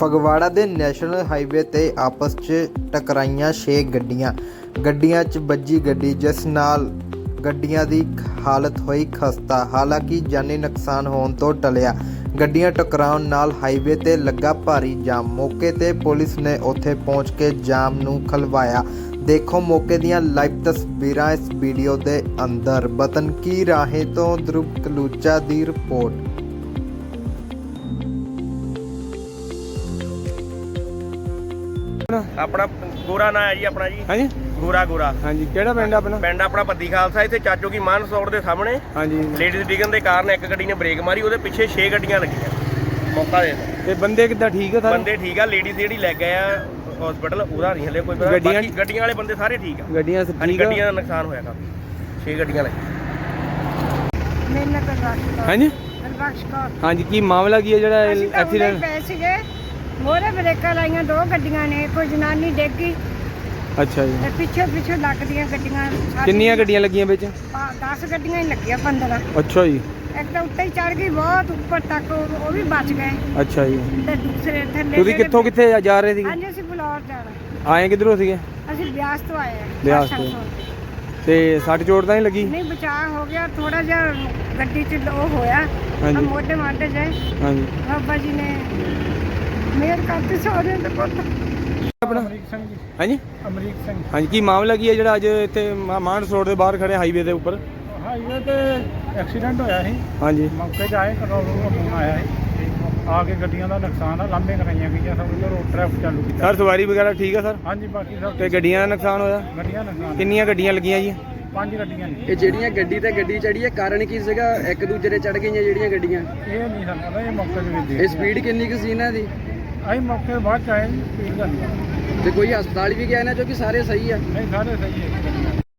ਫਗਵਾੜਾ ਦੇ national highway ਤੇ ਆਪਸ 'ਚ ਟਕਰਾਈਆਂ 6 ਗੱਡੀਆਂ। ਗੱਡੀਆਂ 'ਚ ਵੱਜੀ ਗੱਡੀ, ਜਿਸ ਨਾਲ ਗੱਡੀਆਂ ਦੀ ਹਾਲਤ ਹੋਈ ਖਸਤਾ। ਹਾਲਾਂਕਿ ਜਾਨੀ ਨੁਕਸਾਨ ਹੋਣ ਤੋਂ ਟਲਿਆ। ਗੱਡੀਆਂ ਟਕਰਾਉਣ ਨਾਲ ਹਾਈਵੇ ਤੇ ਲੱਗਾ ਭਾਰੀ ਜਾਮ। ਮੌਕੇ ਤੇ ਪੁਲਿਸ ਨੇ ਉੱਥੇ ਪਹੁੰਚ ਕੇ ਜਾਮ ਨੂੰ ਖਲਵਾਇਆ। ਦੇਖੋ ਮੌਕੇ ਦੀਆਂ ਲਾਈਵ ਤਸਵੀਰਾਂ ਇਸ ਵੀਡੀਓ ਦੇ ਅੰਦਰ। ਬਤਨਕੀ ਰਾਹੇ ਤੋਂ ਧਰੁਵ ਕਲੂਚਾ ਦੀ ਰਿਪੋਰਟ। ਆਪਣਾ? ਗੋਰਾ ਨਾਂ ਹੈ ਜੀ ਆਪਣਾ ਜੀ। ਹਾਂਜੀ? ਗੋਰਾ ਗੋਰਾ। ਹਾਂਜੀ ਕਿਹੜਾ ਪਿੰਡ ਆਪਣਾ? ਪਿੰਡ ਆਪਣਾ ਪੱਦੀ ਖਾਲਸਾ ਇੱਥੇ ਚਾਚੋ ਕੀ ਮਾਨ ਸੌੜ ਦੇ ਸਾਹਮਣੇ। ਹਾਂਜੀ। ਲੇਡੀਜ਼ ਡਿੱਗਣ ਦੇ ਕਾਰਨ ਇੱਕ ਗੱਡੀ ਨੇ ਬ੍ਰੇਕ ਮਾਰੀ ਉਹਦੇ ਪਿੱਛੇ 6 ਗੱਡੀਆਂ ਲੱਗੀਆਂ। ਮੌਕਾ ਦੇ। ਤੇ ਬੰਦੇ ਕਿੱਦਾਂ ਠੀਕ ਆ ਸਾਰੇ? ਬੰਦੇ ਠੀਕ ਆ ਲੇਡੀਜ਼ ਜਿਹੜੀ ਲੈ ਗਏ ਆ ਹਸਪੀਟਲ ਉਹਦਾ ਨਹੀਂ ਹਲੇ ਕੋਈ ਪਤਾ। ਗੱਡੀਆਂ- ਬਾਕੀ ਗੱਡੀਆਂ ਵਾਲੇ ਬੰਦੇ ਸਾਰੇ ਠੀਕ ਆ। ਗੱਡੀਆਂ ਸ- ਹਾਂਜੀ ਠੀਕ ਆ? ਗੱਡੀਆਂ ਦਾ ਨੁਕਸਾਨ ਹੋਇਆ ਕਾਫੀ। 6 ਗੱਡੀਆਂ ਲੱਗੀਆਂ। ਗੁਰਬਖਸ਼ ਕੌਰ। ਹਾਂਜੀ? ਕੌਰ। ਹਾਂਜੀ ਕੀ ਮਾਮਲਾ ਕੀ ਹੈ ਜਿਹੜਾ ਅਸੀਂ ਤਾਂ ਐਕਸੀਡੈਂਟ ਪਏ ਸੀਗੇ। ਮੋਰੇ ਬ੍ਰੇਕਾਂ ਲਾਈਆਂ ਦੋ ਗੱਡੀਆਂ ਨੇ ਕੋਈ ਜਨਾਨੀ ਡਿੱਗ ਅੱਛਾ ਜੀ। ਤੇ ਪਿੱਛੇ ਪਿੱਛੇ ਲੱਗਦੀਆਂ ਗੱਡੀਆਂ ਕਿੰਨੀਆਂ ਗੱਡੀਆਂ ਲੱਗੀਆਂ ਵਿੱਚ? ਪਾ- ਦਸ ਗੱਡੀਆਂ ਹੀ ਲੱਗੀਆਂ 15 ਅੱਛਾ ਜੀ। ਇੱਕ ਤਾਂ ਉੱਤੇ ਹੀ ਚੜ ਗਈ ਬਹੁਤ ਉੱਪਰ ਤੱਕ ਉਹ ਵੀ ਬਚ ਗਏ। ਅੱਛਾ ਜੀ। ਤੇ ਦੂਸਰੇ ਥੱਲੇ ਤੁਸੀਂ ਕਿੱਥੋਂ ਕਿੱਥੇ ਜਾ ਰਹੇ ਸੀਗੇ? ਹਾਂਜੀ ਅਸੀਂ ਬਲੌਰ ਜਾਣਾ ਆਏ ਕਿੱਧਰੋਂ ਸੀਗੇ? ਅਸੀਂ ਬਿਆਸ ਤੋਂ ਆਏ ਹਾਂ ਬਿਆਸ ਤੋਂ। ਤੋਂ। ਸੱਟ ਚੋਟ ਤਾਂ ਨਹੀਂ ਲੱਗੀ? ਨਹੀਂ ਬਚਾਅ ਹੋ ਗਿਆ ਥੋੜਾ ਜਿਹਾ ਗੱਡੀ 'ਚ ਉਹ ਹੋਇਆ। ਮੋਢੇ ਮਾਢੇ ਜੇ ਹਾਂਜੀ। ਬਾਬਾ ਜੀ ਨੇ ਮਿਹਰ ਕਰਤੀ ਸਾਰਿਆਂ ਦੇ ਪੁੱਤ। ਆਪਣਾ? ਅਮਰੀਕ ਸਿੰਘ ਜੀ। ਹਾਂਜੀ? ਅਮਰੀਕ ਸਿੰਘ। ਹਾਂਜੀ ਕੀ ਮਾਮਲਾ ਕੀ ਹੈ ਜਿਹੜਾ ਅੱਜ ਇੱਥੇ ਮਾਨਸ ਰੋਡ ਦੇ ਬਾਹਰ ਖੜੇ ਹਾਈਵੇ ਦੇ ਉੱਪਰ? ਹਾਈਵੇ ਤੇ ਐਕਸੀਡੈਂਟ ਹੋਇਆ ਸੀ। ਹਾਂਜੀ। ਮੌਕੇ 'ਤੇ ਆਏ ਕੰਟਰੋਲ ਰੂਮ ਤੋਂ ਫੋਨ ਆਇਆ ਸੀ। ਆ ਕੇ ਗੱਡੀਆਂ ਦਾ ਨੁਕਸਾਨ ਆ ਲਾਂਭੇ ਕਰਾਈਆਂ ਗਈਆਂ ਸਭ ਨੂੰ ਰੋਡ ਟ੍ਰੈਫਿਕ ਚਾਲੂ ਕੀਤਾ। ਸਰ ਸਵਾਰੀ ਵਗੈਰਾ ਠੀਕ ਆ ਸਰ? ਹਾਂਜੀ ਬਾਕੀ ਸਭ ਤੇ ਗੱਡੀਆਂ ਦਾ ਨੁਕਸਾਨ ਹੋਇਆ? ਗੱਡੀਆਂ ਨੁਕਸਾਨ। ਕਿੰਨੀਆਂ ਗੱਡੀਆਂ ਲੱਗੀਆਂ ਜੀ? ਪੰਜ ਗੱਡੀਆਂ ਨੇ ਇਹ ਜਿਹੜੀਆਂ ਗੱਡੀ ਤੇ ਗੱਡੀ ਚੜੀ ਹੈ ਕਾਰਨ ਕੀ ਸੀਗਾ? ਇੱਕ ਦੂਜੇ ਦੇ ਚੜ ਗਈਆਂ ਜਿਹੜੀਆਂ ਗੱਡੀਆਂ? ਇਹ ਨਹੀਂ ਸਾਨੂੰ ਪਤਾ ਇਹ ਮੌਕੇ ਤੇ ਵੀ ਇਹ ਸਪੀਡ ਕਿੰਨੀ ਕੁ ਸੀ ਇਹਨਾਂ ਦੀ? ਅਸੀਂ ਮੌਕੇ ਬਾਅਦ ਚ ਆਏ ਸਪੀਡ ਦਾ ਨਹੀਂ ਤੇ ਕੋਈ ਹਸਪਤਾਲ ਵੀ ਗਿਆ ਇਹਨਾਂ ਚੋਂ ਕਿ ਸਾਰੇ ਸਹੀ ਆ? ਨਹੀਂ ਸਾਰੇ ਸਹੀ ਹੈ